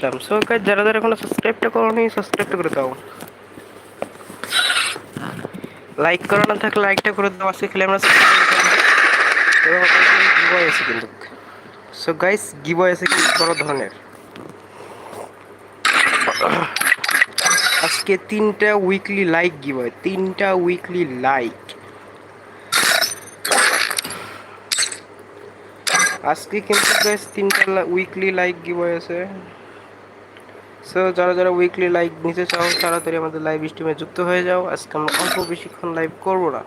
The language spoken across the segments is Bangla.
আসলাম। সো গাইস যারা যারা এখনও সাবস্ক্রাইবটা করোনি সাবস্ক্রাইবটা করে দাও। লাইক করা না থাকলে লাইকটা করে দাও। আজকে খেলে আমরা গিবয় আছে কিন্তু সো গাইস গিবয় আছে কিন্তু বড় ধরনের। আজকে তিনটা উইকলি লাইক গিবয় তিনটা উইকলি লাইক আজকে কিন্তু গাইস তিনটা উইকলি লাইক গিবয় আছে। সো যারা যারা উইকলি লাইক নিতে চাও, তাড়াতাড়ি আমাদের লাইভ স্ট্রিমে যুক্ত হয়ে যাও। আজকে আমরা অল্প বেশিক্ষণ লাইভ করব না।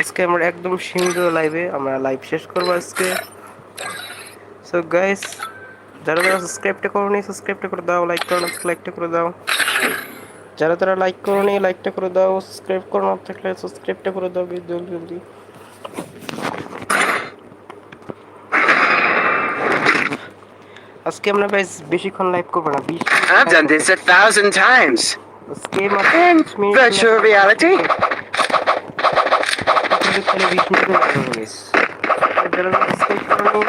আজকে আমরা একদম সীমিত লাইভে আমরা লাইভ শেষ করব আজকে। সো গাইস যারা যারা সাবস্ক্রাইবটা করোনি সাবস্ক্রাইবটা করে দাও লাইক করো না লাইকটা করে দাও। যারা তারা লাইক করোনি লাইকটা করে দাও সাবস্ক্রাইব করো না থাকলে সাবস্ক্রাইবটা করে দাও জলদি জলদি আজকে আমরা বেশ বেশিক্ষণ লাইভ করব না বিশ I've done this a thousand times. আজকে মাত্র virtual reality. করো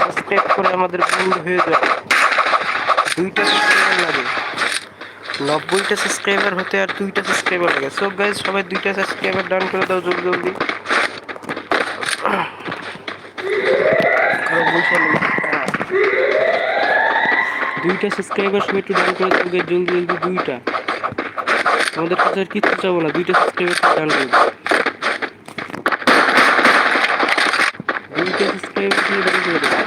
সাবস্ক্রাইব করে আমাদের বন্ধু হয়ে যাবে। দুইটা সাবস্ক্রাইবার লাগে। নব্বইটা সাবস্ক্রাইবার হতে আর দুইটা সাবস্ক্রাইবার লাগে। সো গাইজ সবাই দুইটা সাবস্ক্রাইবার ডান করে দাও জলদি জলদি কারও পয়সা নেই। হ্যাঁ। দুইটা সাবস্ক্রাইবার সবাই একটু ডান করে দেবে জলদি জলদি দুইটা। আমাদের কাছে আর কিচ্ছু চাবো না, দুইটা সাবস্ক্রাইবার ডান করে দুইটা সাবস্ক্রাইবার ডান করে দাও।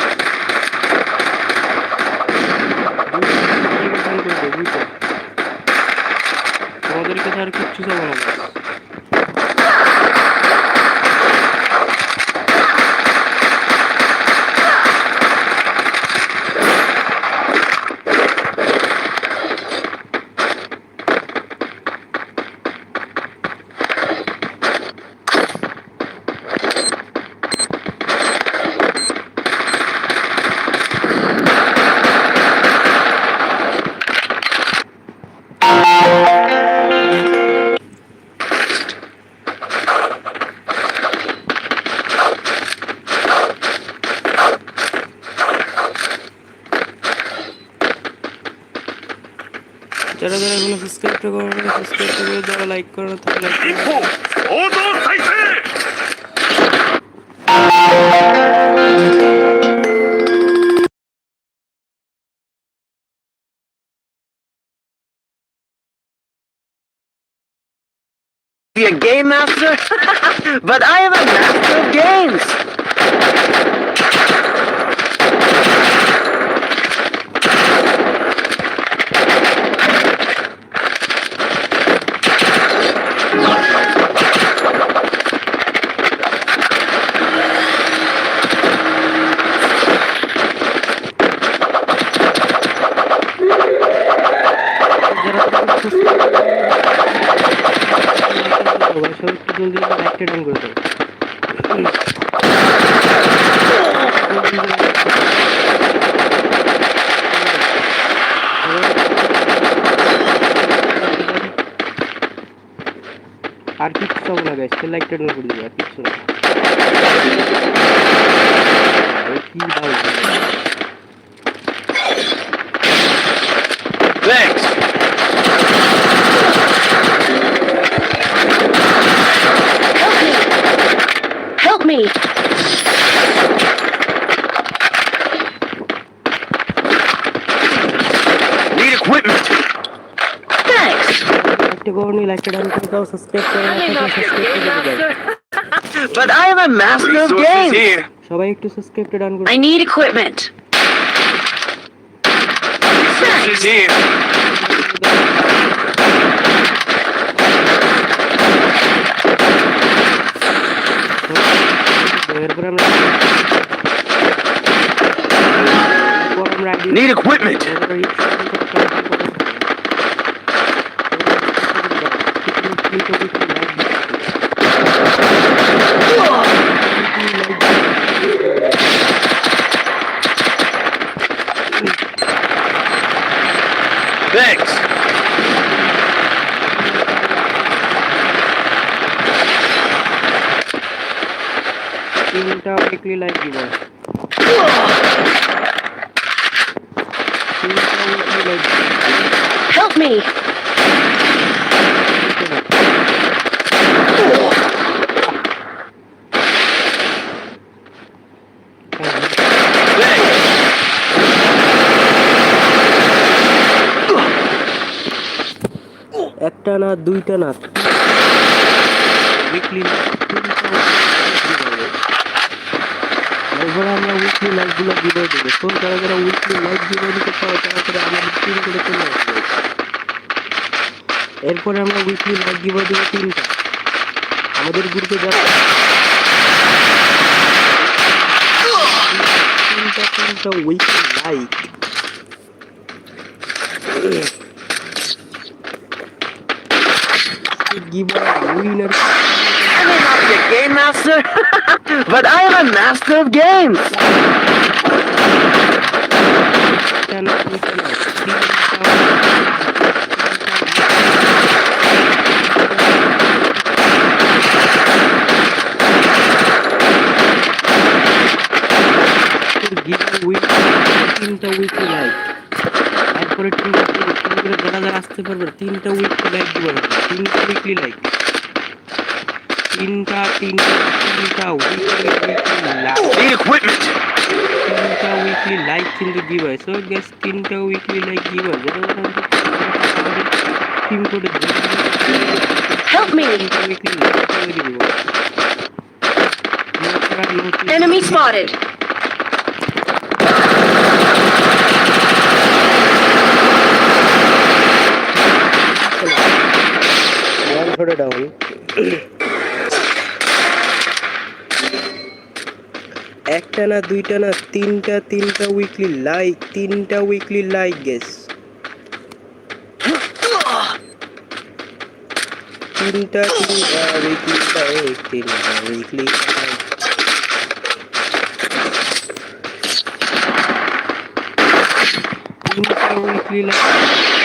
যারা যারা এগুলো সাবস্ক্রাইব করো সাবস্ক্রাইব করে যারা লাইক করো না তারা like Be a game master? but I am a master of games! না, সবাই একটু জলদি লাইকটা ডান করে দাও আর কিচ্ছু চাবো না গাইস লাইকটা ডান করে দিবে আর কিচ্ছু না। কি দাও লাইকটা করো নি লাইকটা ডান করে দাও সাবস্ক্রাইব করে না থাকলে সাবস্ক্রাইব করে দাও But I am a master of Resources games. here. সবাই একটু সাবস্ক্রাইবটা ডান করে I need equipment. Resources here. এরপরে আমরা এরপর আমরা ID Need equipment. এরপরে রিক্সা কিন্তু Thanks. তিনটা উইকলি লাইভ দিব তিনটা উইকলি লাইভ Help me! একটা না, দুইটা না। এরপরে আমরা উইকলি লাইভগুলো দিয়ে দেবো। তো যারা যারা উইকলি লাইভ দিয়ে দিতে পারো তারা টিম করে চলে এরপরে আমরা উইকলি লাইভ দিব দেবো তিনটা। আমাদের গ্রুপে যারা তিনটা তিনটা weekly like give a winner I may not be a game master, but I am a master of games. can we can give a win তিনটা উইকলি লাইক তারপরে তিনটা তিনটা যারা যারা আসতে পারবে তিনটা উইকলি লাইক দিব exactly like tinta tinta tinta weekly weekly light. Need equipment. Tinta weekly lights in the device so guys tinta weekly like device help me. Tinta weekly light device enemy spotted. ধরে ডাউন একটা না, দুইটা না, তিনটা তিনটা উইকলি লাইক তিনটা উইকলি লাইক গেস তিনটা তিনটা উইকলি লাইক তিনটা উইকলি লাইক তিনটা weekly like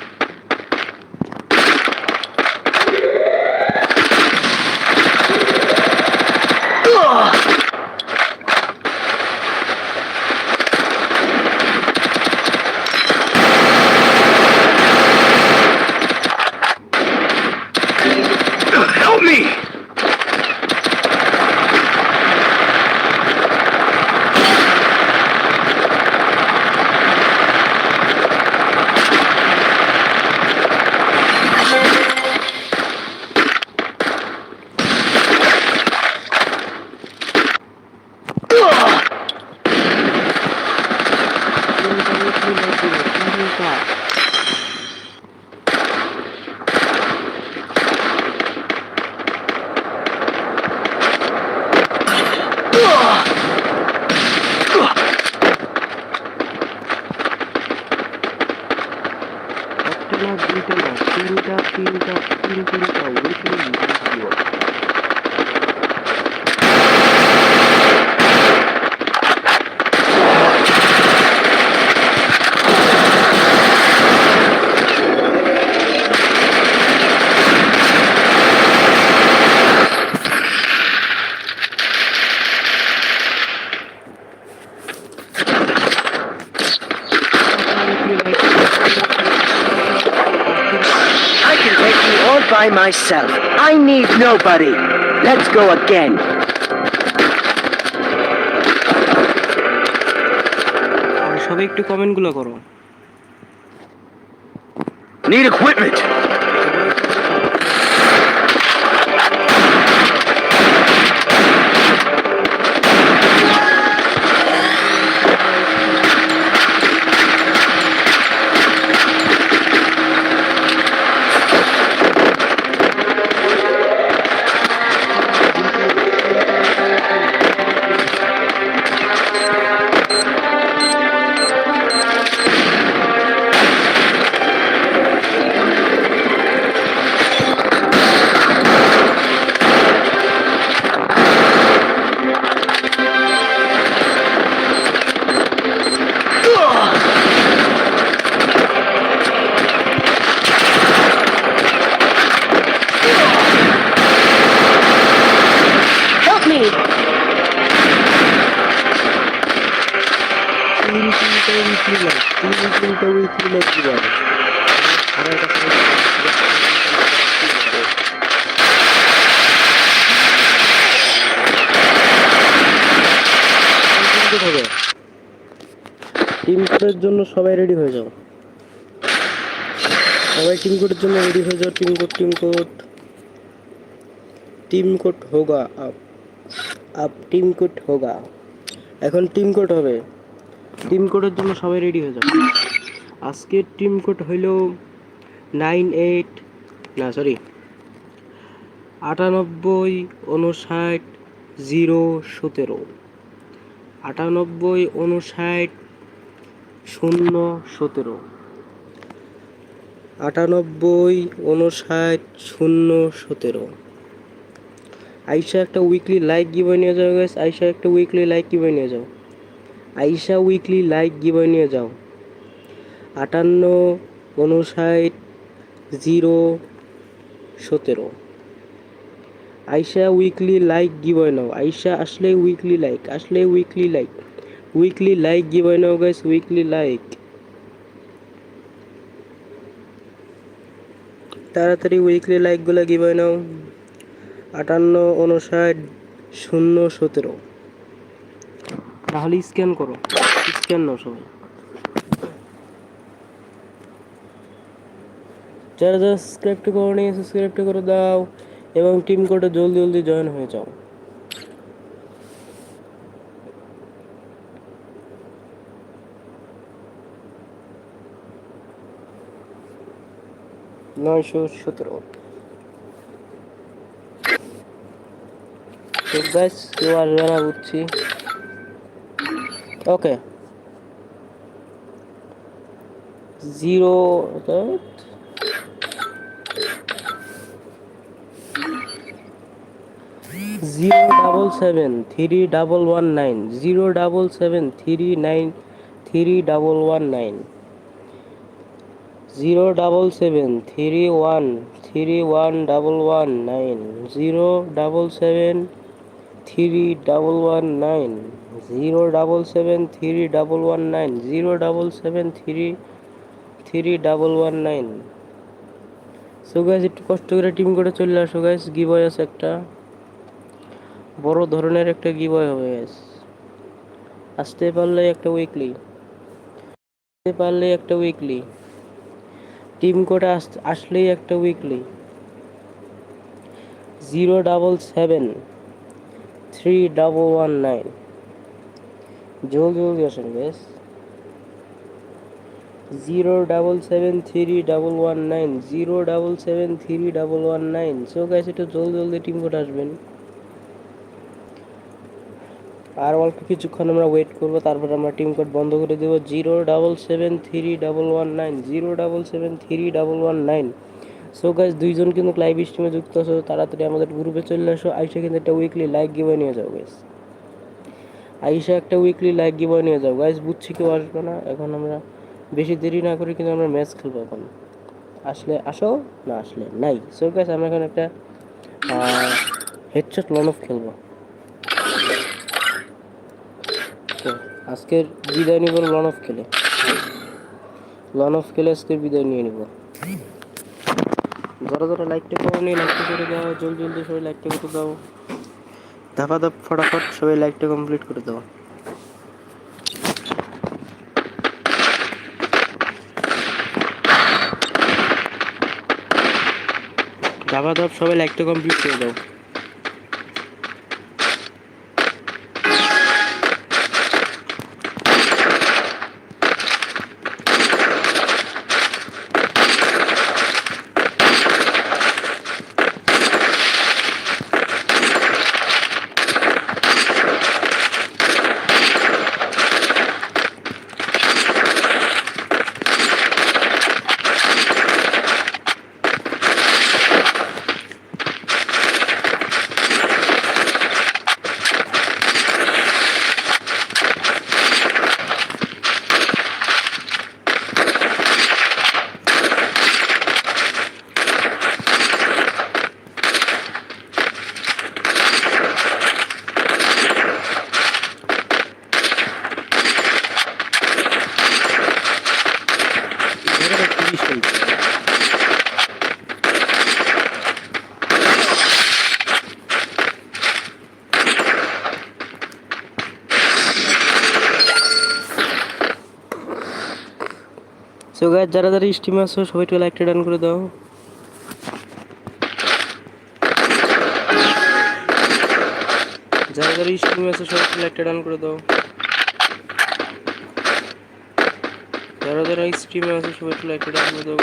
by myself. I need nobody. Let's go again. আর সবাই একটু কমেন্টগুলো করো Need equipment. সবাই রেডি হয়ে যাও। সবাই টিম কোডের জন্য রেডি হয়ে যাও team code team code team code হোগা আপ আপ টিম কোড হোগা। এখন টিম কোড হবে। টিম কোডের জন্য সবাই রেডি হয়ে যাও। আজকের টিম কোড হইল নাইন এইট না সরি আটানব্বই উনষাট জিরো সতেরো। আটানব্বই উনষাট শূন্য সতেরো। আটানব্বই উনষাট শূন্য সতেরো। আইসা একটা উইকলি লাইক গিভে নিয়ে যাও গাইস আইসা একটা উইকলি লাইক গিভে নিয়ে যাও। আইসা উইকলি লাইক গিভে নিয়ে যাও। আটান্ন উনষাট জিরো সতেরো। আইসা উইকলি লাইক গিভে নাও। আইসা আসলে উইকলি লাইক আসলে উইকলি লাইক উইকলি লাইক গিভে নাও গাইস উইকলি লাইক তাড়াতাড়ি উইকলি লাইকগুলো গিভে নাও আটান্ন উনষাট শূন্য, সতেরো। তাহলে স্ক্যান করো। স্ক্যান নাও সবাই। যারা যারা সাবস্ক্রাইবটা করো নি সাবস্ক্রাইবটা করে দাও এবং টিম কোডে জলদি জলদি জয়েন হয়ে যাও। নয়শো সতেরো। গাইস কেউ আসবে না বুঝছি। Okay zero zero double seven three double one nine zero double seven three nine three double one nine zero double seven three one three one double one nine zero double seven three double one nine zero double seven three double one nine zero double seven three three double one nine so guys একটু কষ্ট করে টিম করে চলে আসো গাইজ গিবয় আছে একটা। বড় ধরনের একটা গিবয় হবে গাইজ আসতে পারলে একটা উইকলি আসতে পারলে একটা উইকলি টিম কোডে আসলেই একটা weekly zero double seven three double one nine জলদি জলদি আসেন বেশ zero double seven three double one nine zero double seven three double one nine so guys একটু জলদি জলদি টিম কোড আসবেন। আর অল্প কিছুক্ষণ আমরা ওয়েট করব, তারপর আমরা টিম কোড বন্ধ করে দেবো zero double seven three double one nine zero double seven three double one nine so guys দুইজন কিন্তু লাইভ স্ট্রিমে যুক্ত আছো, তাড়াতাড়ি আমাদের গ্রুপে চলে আসো। আইসা কিন্তু একটা উইকলি লাইক গিভে নিয়ে যাও গাইজ আইসা একটা উইকলি লাইক গিভে নিয়ে যাও। গাইজ বুঝছি কেউ আসবে না, এখন আমরা বেশি দেরি না করে কিন্তু আমরা ম্যাচ খেলব এখন। আসলে আসো না আসলে নাই। সো গাইজ আমরা এখন একটা হেডশট লন অফ খেলব। আজকের বিদায় নিব লন অফ খেলে। লন অফ খেলে আজকের বিদায় নিয়ে নিব। যারা যারা লাইকটা করো নি, লাইকটা করে দাও, জলদি জলদি সবাই লাইকটা করে দাও। ধাপা ধাপ ফটাফট সবাই লাইকটা কমপ্লিট করে দাও। ধাপা ধাপ সবাই লাইকটা কমপ্লিট করে দাও। যারা যারা স্টিমে আছো, সবাই একটু লাইকটা ডান করে দাও। যারা যারা স্টিমে আছো, সবাই একটু লাইকটা ডান করে দাও। যারা যারা স্ট্রিমে আছে, সবাই একটু লাইকটা ডান করে দাও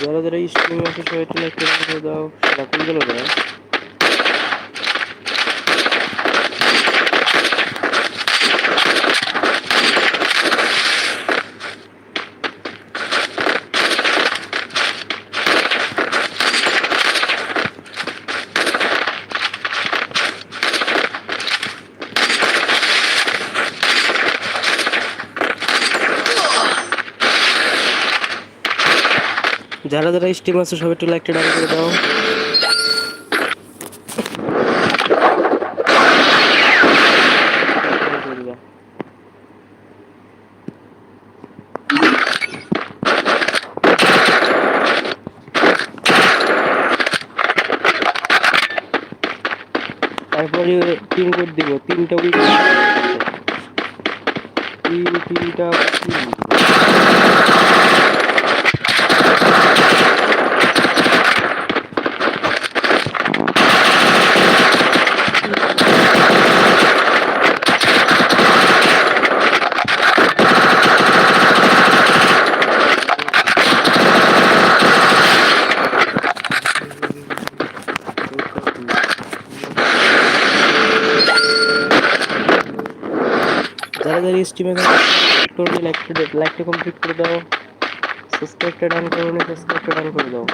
যারা যারা স্ট্রিমে আছে, সবাই একটু লাইকটা ডান করে দাও। সেটা কোন গেল যারা স্ট্রিম আছে সবাই একটু লাইকটা ডান করে দাও। তারপরে তিন কোড দিব তিনটা উইক তিন স্ট্রিমে টোটাল লাইকটা কমপ্লিট করে দাও। সাবস্ক্রাইবটা ডান করে নে সাবস্ক্রাইবটা ডান করে দাও।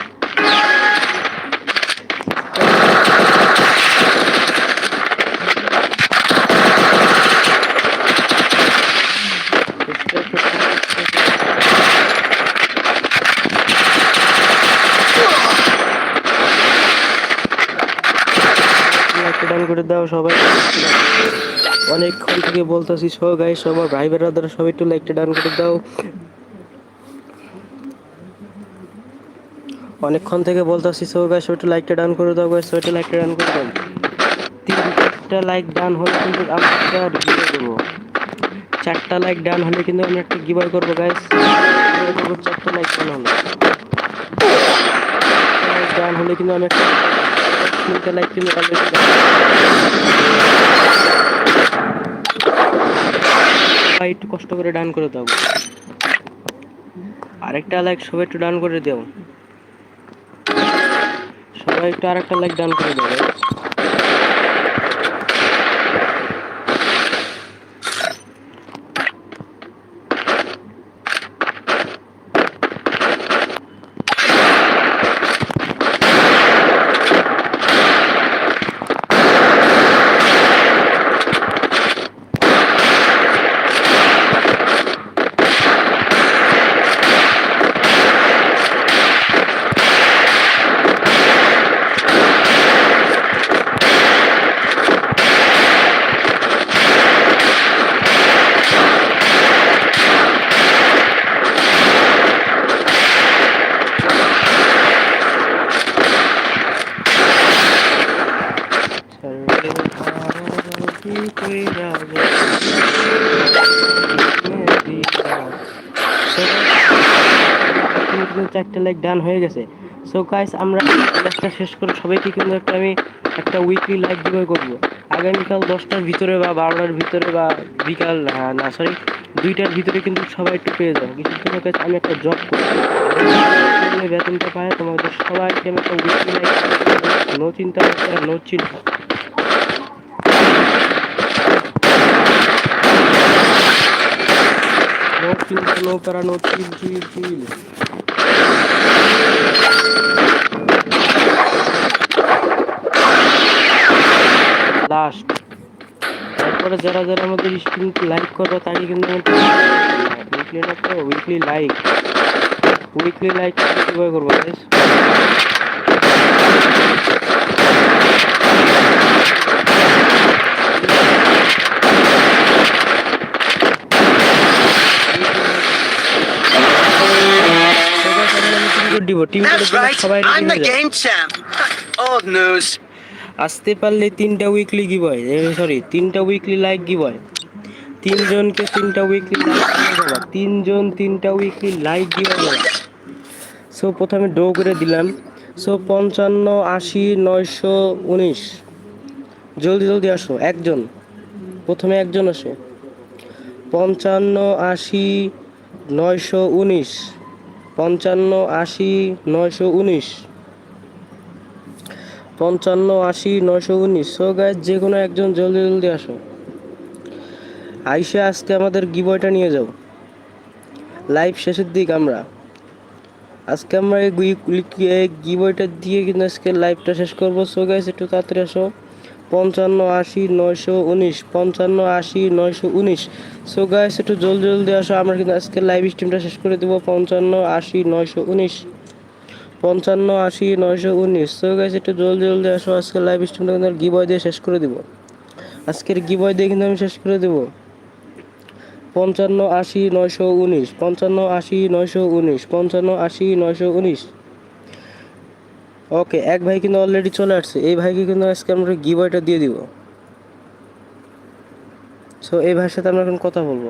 ডান করে দাও সবাই। অনেকক্ষণ থেকে বলতেছি, সো গাই সবার ভাই বেড়াদারা সবাই একটু লাইকটা ডান করে দাও। অনেকক্ষণ থেকে বলতেছি, সো গাই সবাই একটু লাইকটা ডান করে দাও গাই সবাই লাইকটা ডান করে দাও। তিনটা লাইক ডান হলে কিন্তু আমি দেবো। চারটা লাইক ডান হলে কিন্তু আমি একটা গিবার করব গাইস চারটা লাইক ডান হলে। ডান হলে কিন্তু আমি একটা লাইক কিন্তু একটু কষ্ট করে ডান করে দাও। আরেকটা লাইক সবাই একটু ডান করে দাও। সবাই একটু আরেকটা লাইক ডান করে দাও। চারটে লাইক ডান হয়ে গেছে। সো গাইস আমরা ম্যাচটা শেষ করে সবাইকে কিন্তু একটা আমি একটা উইকলি লাইভ ডিভাই করব। আগামীকাল দশটার ভিতরে বা বারোটার ভিতরে বা বিকাল না সরি দুইটার ভিতরে কিন্তু সবাই একটু পেয়ে যাব। কিছু জন্য guys আমি একটা জব করি বেতনটা পাই তোমাদের সবাইকে আমি একটা উইকলি লাইভ নো চিন্তা নো চিন্তা। No চিন্তা, নো প্যারা, no chill chill chill. Last তারপরে যারা যারা আমাদের স্ক্রিন লাইক করবে তাকে কিন্তু উইকলি না তো উইকলি লাইক উইকলি লাইক কীভাবে করব guys? দিব টিম That's right. সবাই I'm the ready হয়ে news. আসতে পারলে তিনটা উইকলি গিভ হয় সরি তিনটা উইকলি লাইক গিভ হয় তিনজনকে তিনটা উইকলি লাইক তিনজন তিনটা উইকলি লাইক গিভ দেওয়া সো প্রথমে ডো করে দিলাম। সো পঞ্চান্ন আশি নয়শো উনিশ। জলদি জলদি আসো একজন। প্রথমে একজন আসো। পঞ্চান্ন আশি নয়শো উনিশ। পঞ্চান্ন আশি নয়শো উনিশ। পঞ্চান্ন আশি নয়শো উনিশ। সো গাইজ যে কোনো একজন জলদি জলদি আসো। আইসে আজকে আমাদের গিবয়টা নিয়ে যাও। লাইভ শেষের দিক আমরা। আজকে আমরা এই গিবয়টা দিয়ে কিন্তু আজকে লাইভটা শেষ করব। সো গাইজ একটু তাড়াতাড়ি আসো। পঞ্চান্ন আশি নয়শো উনিশ, পঞ্চান্ন আশি নয়শো উনিশ। সো গাইজ একটু জলদি জলদি আসো, আমরা কিন্তু আজকে লাইভ স্ট্রিমটা শেষ করে দেবো, পঞ্চান্ন আশি নয়শো উনিশ। পঞ্চান্ন আশি নয়শো উনিশ। সো গাইজ একটু জলদি জলদি আসো, আজকে লাইভ স্ট্রিমটা কিন্তু গিবয় দিয়ে শেষ করে দিব। আজকের গিবয় দিয়ে কিন্তু আমি শেষ করে দেবো। পঞ্চান্ন আশি নয়শো উনিশ, পঞ্চান্ন আশি নয়শো উনিশ, পঞ্চান্ন আশি নয়শো উনিশ। ওকে, এক ভাই কিন্তু অলরেডি চলে আসছে। এই ভাইকে কিন্তু আজকে আমরা গিবয়টা দিয়ে দিব। সো এই ভাইয়ের সাথে আমরা এখন কথা বলব।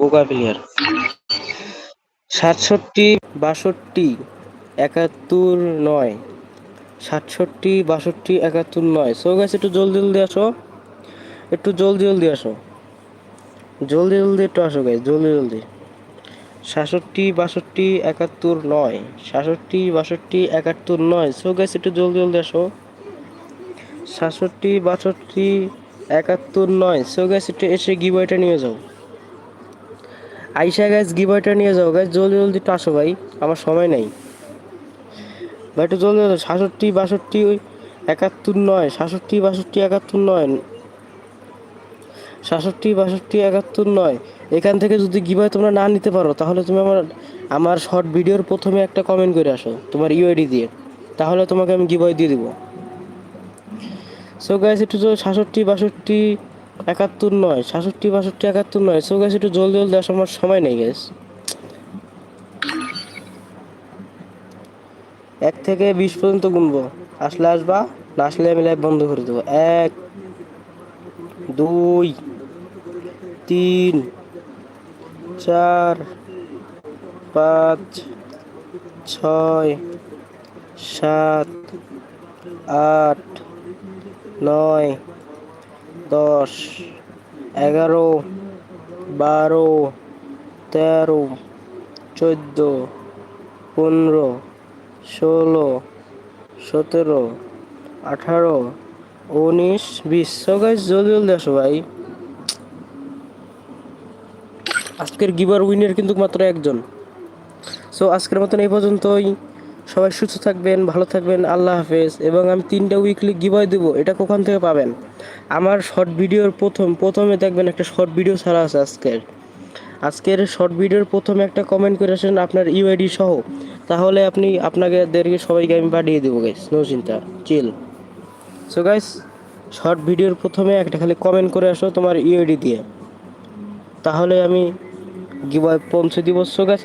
বোকা প্লেয়ার সাতষট্টি, বাষট্টি, একাত্তর, নয়। সাতষট্টি, বাষট্টি, একাত্তর, নয়। সো গাছ একটু জলদি জলদি আসো। একটু জলদি জলদি আসো। জলদি জলদি একটু আসো গাইজ জলদি জলদি। সাতষট্টি, বাষট্টি, একাত্তর, নয়। সাতষট্টি, বাষট্টি, একাত্তর, নয়। সো গাছ একটু জলদি জলদি আসো। সাতষট্টি, বাষট্টি, একাত্তর, নয়। সো গাছ একটু এসে গিবয়টা নিয়ে যাও। আইসা গাছ গিবয়টা নিয়ে যাও গাছ জলদি জলদি একটু আসো ভাই, আমার সময় নেই। ভাই একটু জলদি সাতষট্টি, বাষট্টি, ওই একাত্তর নয়, সাতষট্টি, বাষট্টি, একাত্তর নয়, সাতষট্টি, বাষট্টি, একাত্তর নয়। এখান থেকে যদি গিবয় তোমরা না নিতে পারো, তাহলে তুমি আমার আমার শর্ট ভিডিওর প্রথমে একটা কমেন্ট করে আসো, তোমার ইউআইডি দিয়ে। তাহলে তোমাকে আমি গিবয় দিয়ে দিব। সো গাইস একটু সাতষট্টি, বাষট্টি একাত্তর নয়, সাতষট্টি, বাষট্টি, একাত্তর নয়। সো গাইস একটু জলদি জলদি আসার আমার সময় নেই গ্যাস এক থেকে বিশ পর্যন্ত গুনবো। আসলে আসবা, না আসলে আমি লাইভ বন্ধ করে দেবো। এক, দুই, তিন, চার, পাঁচ, ছয়, সাত, আট, নয় দশ, এগারো, বারো, তেরো, চোদ্দ, পনেরো, ষোলো, সতেরো, আঠারো, উনিশ, বিশ। গাইস জলদি জলদি আসো ভাই। আজকের গিবার উইনের কিন্তু মাত্র একজন। সো আজকের মতন এই পর্যন্তই। সবাই সুস্থ থাকবেন, ভালো থাকবেন, আল্লাহ হাফেজ। এবং আমি তিনটা উইকলি গিবয় দেবো, এটা কখন থেকে পাবেন? আমার শর্ট ভিডিওর প্রথম, প্রথমে দেখবেন একটা শর্ট ভিডিও ছাড়া আছে আজকের। আজকের শর্ট ভিডিওর প্রথমে একটা কমেন্ট করে আসেন আপনার ইউআইডি সহ। তাহলে আপনি আপনাকে দেরকে সবাইকে আমি পাঠিয়ে দেবো গাইস নো চিন্তা চিল সো গাইস শর্ট ভিডিওর প্রথমে একটা খালি কমেন্ট করে আসো তোমার ইউআইডি দিয়ে। তাহলে আমি গিবয় পৌঁছে দিব। So guys